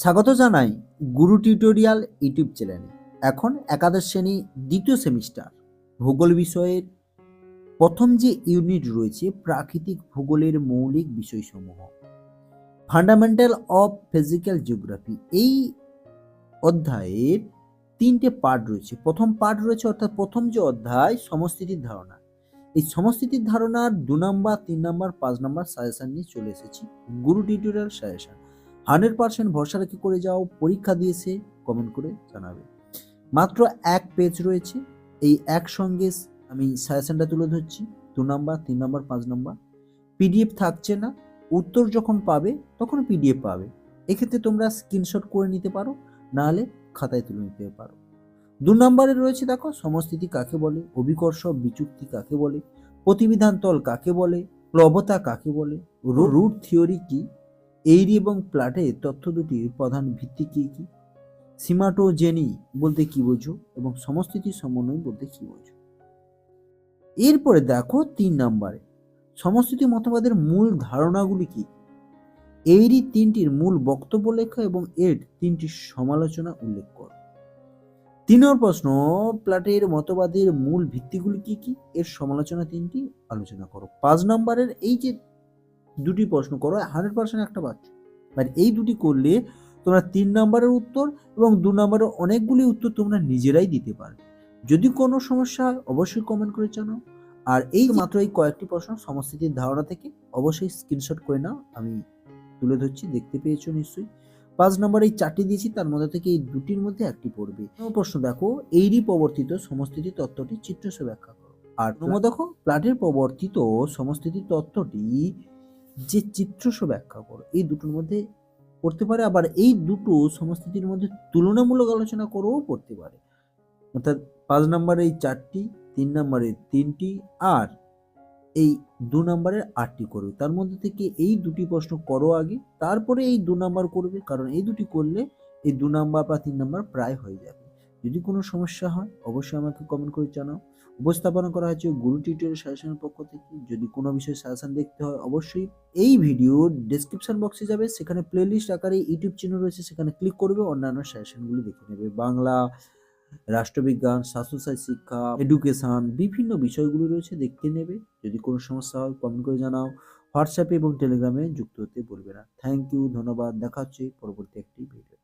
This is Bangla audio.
স্বাগত জানাই গুরু টিউটোরিয়াল ইউটিউব চ্যানেলে। এখন একাদশ শ্রেণি দ্বিতীয় সেমিস্টার ভূগোল বিষয়ের প্রথম যে ইউনিট রয়েছে, প্রাকৃতিক ভূগোলের মৌলিক বিষয়সমূহ ফান্ডামেন্টাল অফ ফিজিক্যাল জিওগ্রাফি এই অধ্যায়ের তিনটে পার্ট রয়েছে। প্রথম পার্ট রয়েছে, অর্থাৎ প্রথম যে অধ্যায়, সমস্থিতির ধারণা। এই সমস্থিতির ধারণার দু নম্বর তিন নম্বর পাঁচ নম্বর সাজেশন নিয়ে চলে এসেছি। গুরু টিউটোরিয়াল সাজেশন হান্ড্রেড পার্সেন্ট ভরসা রেখে করে যাও, পরীক্ষা দিয়েছে, কমেন্ট করে জানাবে। মাত্র এক পেজ রয়েছে, এই একসঙ্গে আমি সাজেশনটা তুলে ধরছি, দু নাম্বার, তিন নাম্বার, পাঁচ নাম্বার। পিডিএফ থাকছে না, উত্তর যখন পাবে, তখন পিডিএফ পাবে। এক্ষেত্রে তোমরা স্ক্রিনশট করে নিতে পারো, নাহলে খাতায় তুলে নিতে পারো। দু নম্বরে রয়েছে দেখো, সমস্থিতি কাকে বলে, অভিকর্ষ, বিচুক্তি কাকে বলে, প্রতিবিধান তল কাকে বলে, প্রবতা কাকে বলে রুট থিওরি কি? এইরি এবং প্লাটে তথ্য দুটির প্রধান ভিত্তি কি কি? সিমাটোজেনি বলতে কি বোঝো এবং সমস্থিতি সমন্বয় বলতে কি বোঝো? এরপরে দেখো তিন নম্বরে সমস্থিতি মতবাদের মূল ধারণাগুলি কি? এরই তিনটির মূল বক্তব্য লেখা এবং এর তিনটি সমালোচনা উল্লেখ করো। তিন নম্বর প্রশ্ন, প্লাটের মতবাদের মূল ভিত্তিগুলি কি কি? এর সমালোচনা তিনটি, আলোচনা করো। পাঁচ নম্বরের এই যে দুটি প্রশ্ন করো হান্ড্রেড পার্সেন্ট একটা পাচ্ছ মানে এই দুটি করলে তোমরা তিন নম্বরের উত্তর এবং দু নম্বরের অনেকগুলি উত্তর তোমরা নিজেরাই দিতে পারবে। যদি কোনো সমস্যা হয়, অবশ্যই কমেন্ট করে জানাও। আর এই মাত্র এই কয়েকটি প্রশ্ন সমস্থিতির ধারণা থেকে অবশ্যই স্ক্রিনশট করে নাও, আমি তুলে ধরছি, দেখতে পেয়েছ নিশ্চয়ই। পাঁচ নম্বর এই চারটি দিয়েছি, তার মধ্যে থেকে এই দুটির মধ্যে একটি পড়বে। প্রশ্ন দেখো, এইরই প্রবর্তিত সমস্থিতি তত্ত্বটি চিত্রসহ ব্যাখ্যা করো। আর নম্বর দেখো, প্লাটের প্রবর্তিত সমস্থিতি তত্ত্বটি যে চিত্রসহ ব্যাখ্যা করো, এই দুটোর মধ্যে পড়তে পারে, আবার এই দুটো সমস্থিতির মধ্যে তুলনামূলক আলোচনা করেও পড়তে পারে। অর্থাৎ পাঁচ নম্বরে এই চারটি, তিন নম্বরের তিনটি, আর এই দু নম্বরের আটটি করবে। তার মধ্যে থেকে এই দুটি প্রশ্ন করো আগে, তারপরে এই দু নাম্বার করবে, কারণ এই দুটি করলে এই দু নাম্বার বা তিন নাম্বার প্রায় হয়ে যাবে। যদি কোনো সমস্যা হয়, অবশ্যই আমাকে কমেন্ট করে জানাও। উপস্থাপনা করা হয়েছে গুরু টিউটোরিয়াল সাজেশনের পক্ষ থেকে। যদি কোনো বিষয়ে সাজেশন দেখতে হয়, অবশ্যই এই ভিডিও ডেসক্রিপশন বক্সে যাবে। সেখানে প্লেলিস্ট আকারে ইউটিউব চ্যানেল রয়েছে, সেখানে ক্লিক করবে, অন্যান্য সাজেশনগুলি দেখে নেবে। বাংলা, রাষ্ট্রবিজ্ঞান, স্বাস্থ্যসাথী শিক্ষা এডুকেশন বিভিন্ন বিষয়গুলি রয়েছে, দেখতে নেবে। যদি কোনো সমস্যা হয় কমেন্ট করে জানাও। হোয়াটসঅ্যাপে এবং টেলিগ্রামে যুক্ত হতে বলবে না। থ্যাংক ইউ ধন্যবাদ। দেখা হচ্ছে পরবর্তী একটি ভিডিও